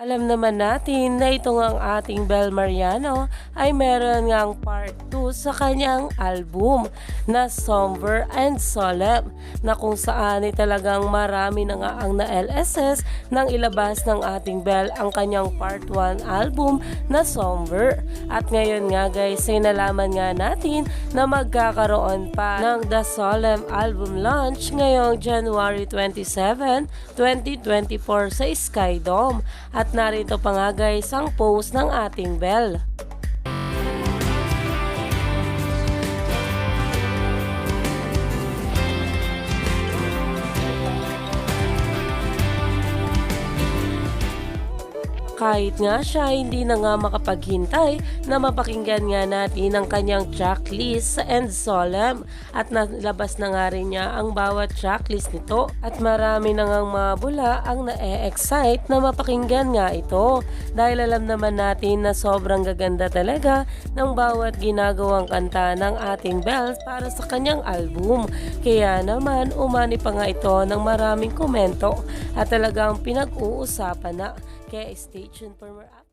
Alam naman natin na ito ang ating Bel Mariano ay meron ngang part 2 sa kanyang album na Somber and Solemn na kung saan ay talagang marami na nga ang na-LSS nang ilabas ng ating Bel ang kanyang part 1 album na Somber. At ngayon nga guys ay nalaman nga natin na magkakaroon pa ng The Solemn album launch ngayong January 27, 2024 sa Sky Dome. At narito pa nga guys ang post ng ating Bell. Kahit nga siya hindi na nga makapaghintay na mapakinggan nga natin ang kanyang tracklist sa End Solemn at nalabas na nga rin niya ang bawat tracklist nito at marami na ngang mga bula ang na-excite na mapakinggan nga ito dahil alam naman natin na sobrang gaganda talaga ng bawat ginagawang kanta ng ating Bells para sa kanyang album. Kaya naman umani pa nga ito ng maraming komento at talagang pinag-uusapan na. Kaya stay Stay for more.